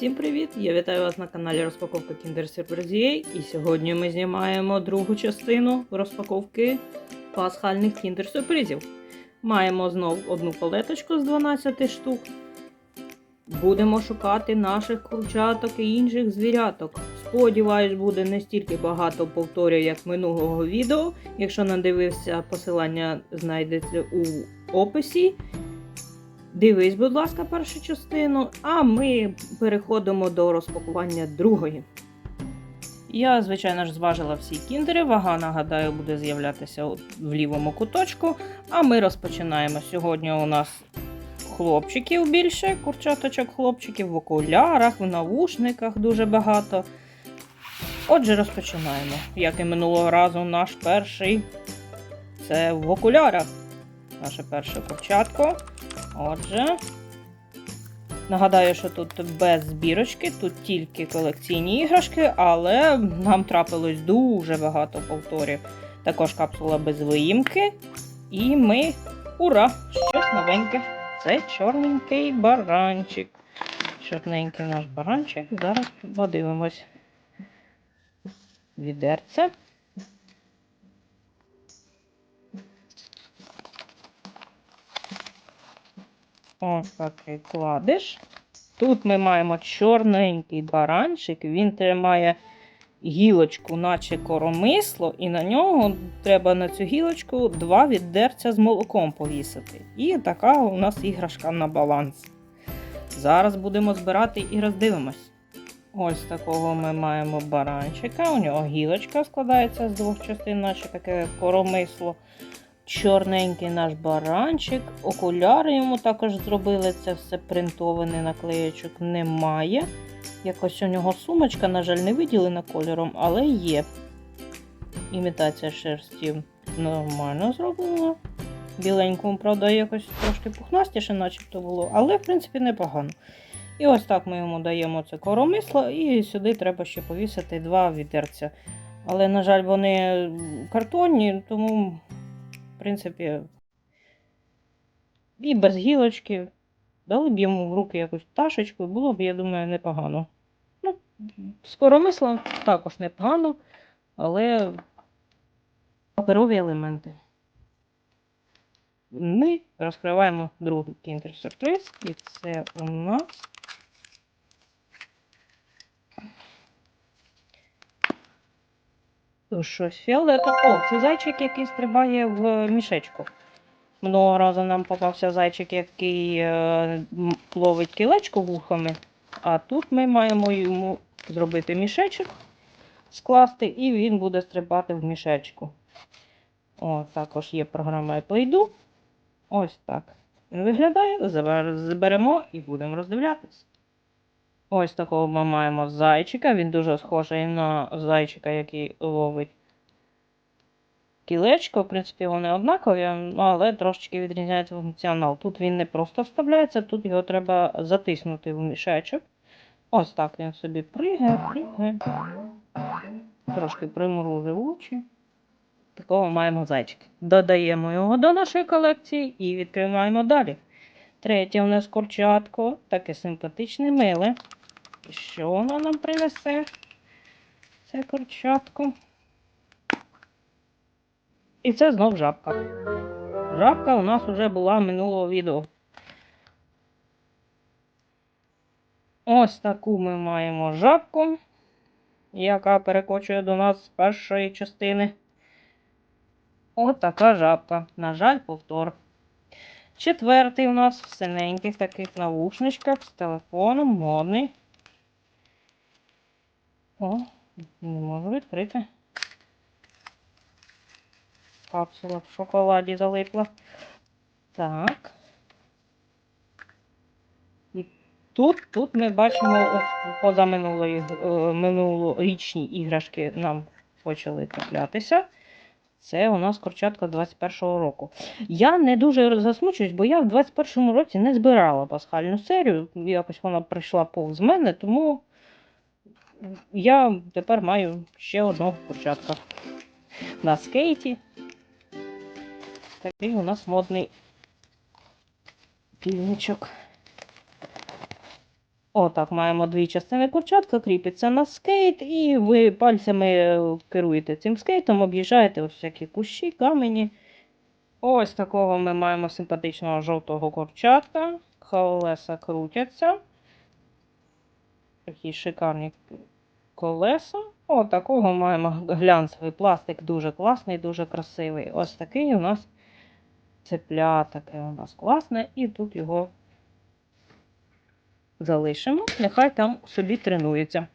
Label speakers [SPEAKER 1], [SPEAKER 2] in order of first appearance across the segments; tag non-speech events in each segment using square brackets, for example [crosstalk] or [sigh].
[SPEAKER 1] Всім привіт! Я вітаю вас на каналі Розпаковка Kinder Surprise і сьогодні ми знімаємо другу частину розпаковки пасхальних Kinder Сюрпризів. Маємо знов одну палеточку з 12 штук. Будемо шукати наших курчаток і інших звіряток. Сподіваюсь, буде не стільки багато повторів, як минулого відео. Якщо не дивився, посилання знайдеться у описі. Дивись, будь ласка, першу частину, а ми переходимо до розпакування другої. Я, звичайно ж, зважила всі кіндери. Вага, нагадаю, буде з'являтися в лівому куточку. А ми розпочинаємо. Сьогодні у нас хлопчиків більше, курчаточок хлопчиків в окулярах, в навушниках дуже багато. Отже, розпочинаємо. Як і минулого разу, наш перший це в окулярах. Наше перше курчатко. Отже, нагадаю, що тут без збірочки, тут тільки колекційні іграшки, але нам трапилось дуже багато повторів. Також капсула без виїмки. І ми. Ура! Щось новеньке. Це чорненький баранчик. Чорненький наш баранчик. Зараз подивимось. Відерце. Ось такий кладиш. Тут ми маємо чорненький баранчик, він тримає гілочку, наче коромисло, і на нього треба на цю гілочку два віддерця з молоком повісити. І така у нас іграшка на баланс. Зараз будемо збирати і роздивимось. Ось такого ми маємо баранчика. У нього гілочка складається з двох частин, наче таке коромисло чорненький наш баранчик. Окуляри йому також зробили. Це все принтоване наклеєчок немає. Якось у нього сумочка, на жаль, не виділена кольором, але є. Імітація шерсті нормально зроблена. Біленькому, правда, якось трошки пухнастіше, начебто було, але, в принципі, непогано. І ось так ми йому даємо це коромисло, і сюди треба ще повісити два вітерця. Але, на жаль, вони картонні, тому принципі, і без гілочки. Дали б йому в руки якусь пташечку, було б, я думаю, непогано. Ну, з коромислом також непогано, але паперові елементи. Ми розкриваємо другий Kinder сюрприз, і це у нас щось фіолетове. О, це зайчик, який стрибає в мішечку. Минулого разу нам попався зайчик, який е, ловить кілечко вухами. А тут ми маємо йому зробити мішечок, скласти, і він буде стрибати в мішечку. О, також є програма Play-Do. Ось так. Він виглядає. Зараз зберемо і будемо роздивлятись. Ось такого ми маємо зайчика. Він дуже схожий на зайчика, який ловить кілечко. В принципі, вони однакові, але трошечки відрізняється функціонал. Тут він не просто вставляється, тут його треба затиснути в мішечок. Ось так він собі пригає, пригає. Трошки примружив очі. Такого маємо зайчика. Додаємо його до нашої колекції і відкриваємо далі. Третє у нас курчатко, таке симпатичне миле. І що воно нам принесе? Це курчатко. І це знов жабка. Жабка у нас вже була минулого відео. Ось таку ми маємо жабку, яка перекочує до нас з першої частини. Ось така жабка. На жаль, повтор. Четвертий у нас в синеньких таких навушничках з телефоном, модний. О, не можу відкрити. Капсула в шоколаді залипла. Так. І тут, тут ми бачимо ось поза минулої, е, минулорічні іграшки нам почали траплятися. Це у нас курчатка 21-го року. Я не дуже засмучуюсь, бо я в 21-му році не збирала пасхальну серію. Якось вона прийшла повз мене, тому я тепер маю ще одного курчатка. На скейті. Такий у нас модний півничок. Отак, маємо дві частини курчатка, кріпиться на скейт, і ви пальцями керуєте цим скейтом, об'їжджаєте ось всякі кущі, камені. Ось такого ми маємо симпатичного жовтого курчатка. Колеса крутяться. Такі шикарні колеса. О, такого маємо глянцевий пластик, дуже класний, дуже красивий. Ось такий у нас цепля, таке у нас класне, і тут його залишимо. Нехай там собі тренується.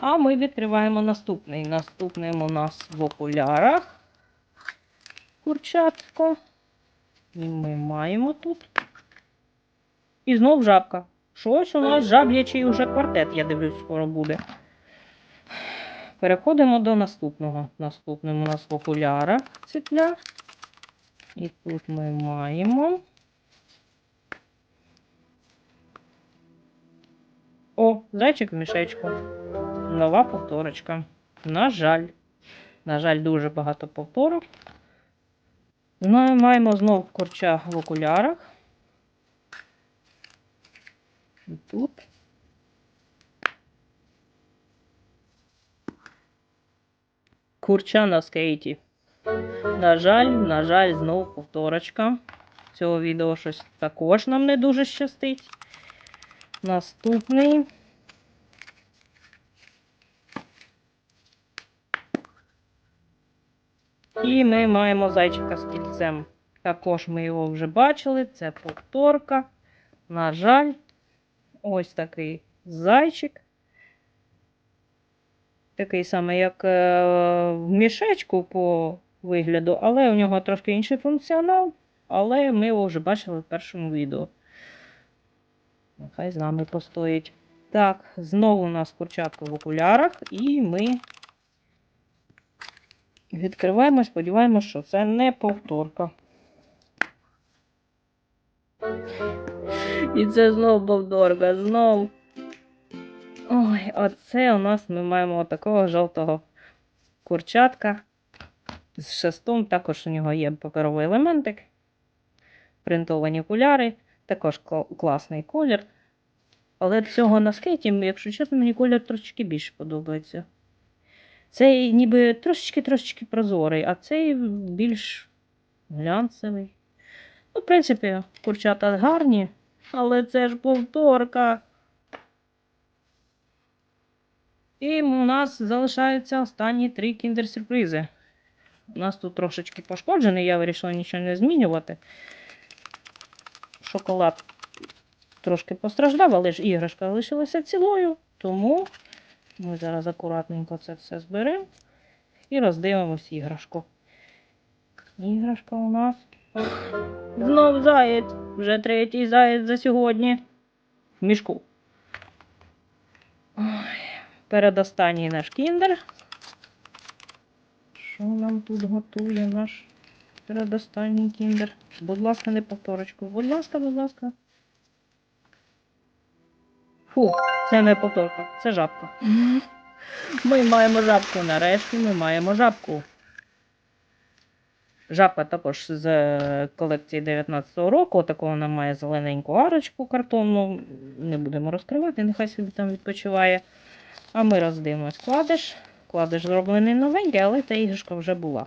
[SPEAKER 1] А ми відкриваємо наступний. Наступним у нас в окулярах курчатко. І ми маємо тут. І знов жабка. Щось у нас жаблячий уже квартет, я дивлюсь, скоро буде. Переходимо до наступного. Наступним у нас в окулярах цепля. І тут ми маємо. О, зайчик в мішечку. Нова повторочка. На жаль. На жаль, дуже багато повторок. І маємо знов корча в окулярах. І тут. Курча на скейті. На жаль, на жаль, знов повторочка. Цього відео щось також нам не дуже щастить. Наступний. І ми маємо зайчика з кільцем. Також ми його вже бачили. Це повторка. На жаль, ось такий зайчик. Такий самий, як е, в мішечку по вигляду, але у нього трошки інший функціонал. Але ми його вже бачили в першому відео. Нехай з нами постоїть. Так, знову у нас курчатка в окулярах, і ми відкриваємо, сподіваємося, що це не повторка. І це знову повторка, знов. Ой, оце у нас ми маємо такого жовтого курчатка. З шестом також у нього є паперовий елементик. Принтовані окуляри. Також класний колір. Але цього на скейті, якщо чесно, мені колір трошечки більше подобається. Цей ніби трошечки-трошечки прозорий, а цей більш глянцевий. Ну, в принципі, курчата гарні, але це ж повторка. І у нас залишаються останні три кіндер-сюрпризи. У нас тут трошечки пошкоджений, я вирішила нічого не змінювати. Шоколад трошки постраждав, але ж іграшка лишилася цілою, тому ми зараз акуратненько це все зберемо і роздивимось іграшку. Іграшка у нас. Знов заєць. Вже третій заєць за сьогодні. В мішку. Ой, передостанній наш кіндер. Що нам тут готує наш передостанній кіндер? Будь ласка, не повторочку. Будь ласка, будь ласка. Фу, це не повторка, це жабка. Ми маємо жабку нарешті, ми маємо жабку. Жабка також з е, колекції 19-го року. Таку вона має зелененьку арочку картонну. Не будемо розкривати, нехай собі там відпочиває. А ми роздивимось кладиш. Кладиш зроблений новенький, але та іграшка вже була.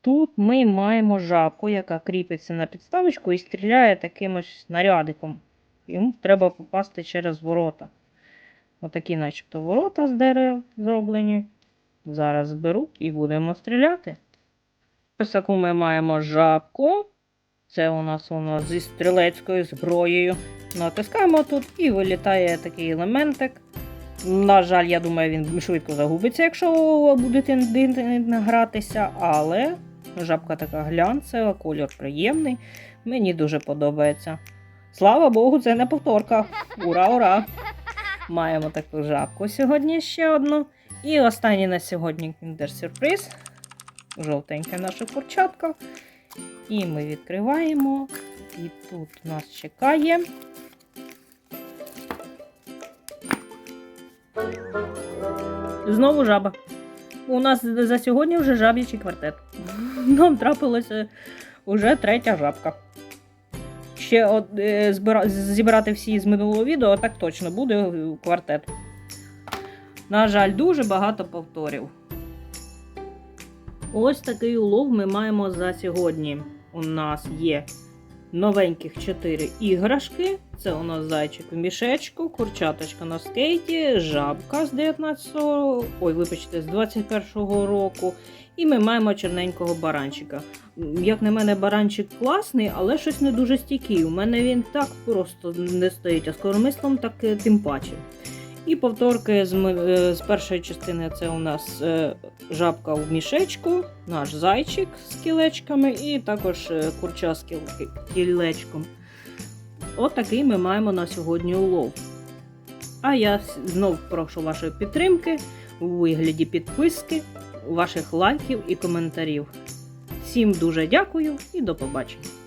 [SPEAKER 1] Тут ми маємо жабку, яка кріпиться на підставочку і стріляє таким ось снарядиком. Йому треба попасти через ворота. Отакі, начебто, ворота з дерев зроблені. Зараз зберу і будемо стріляти. Ось таку ми маємо жабку. Це у нас воно зі стрілецькою зброєю. Натискаємо тут і вилітає такий елементик. На жаль, я думаю, він швидко загубиться, якщо будете гратися, але жабка така глянцева, кольор приємний. Мені дуже подобається. Слава Богу, це не повторка. Ура, ура! Маємо таку жабку сьогодні ще одну. І останній на сьогодні кіндер-сюрприз. Жовтенька наша курчатка. І ми відкриваємо. І тут нас чекає. Знову жаба. У нас за сьогодні вже жаб'ячий квартет. [laughs] Нам трапилася вже третя жабка. ще от, е, збира... зібрати всі з минулого відео, так точно буде квартет. На жаль, дуже багато повторів. Ось такий улов ми маємо за сьогодні. У нас є новеньких 4 іграшки. Це у нас зайчик в мішечку, курчаточка на скейті, жабка з 19-го, ой, вибачте, з 21-го року. І ми маємо чорненького баранчика. Як на мене, баранчик класний, але щось не дуже стійкий. У мене він так просто не стоїть, а з коромислом так е, тим паче. І повторки з, е, з першої частини це у нас е, жабка в мішечку, наш зайчик з кілечками, і також е, курча з кіл- кілечком. От такий ми маємо на сьогодні улов. А я знов прошу вашої підтримки у вигляді підписки, ваших лайків і коментарів. Всім дуже дякую і до побачення!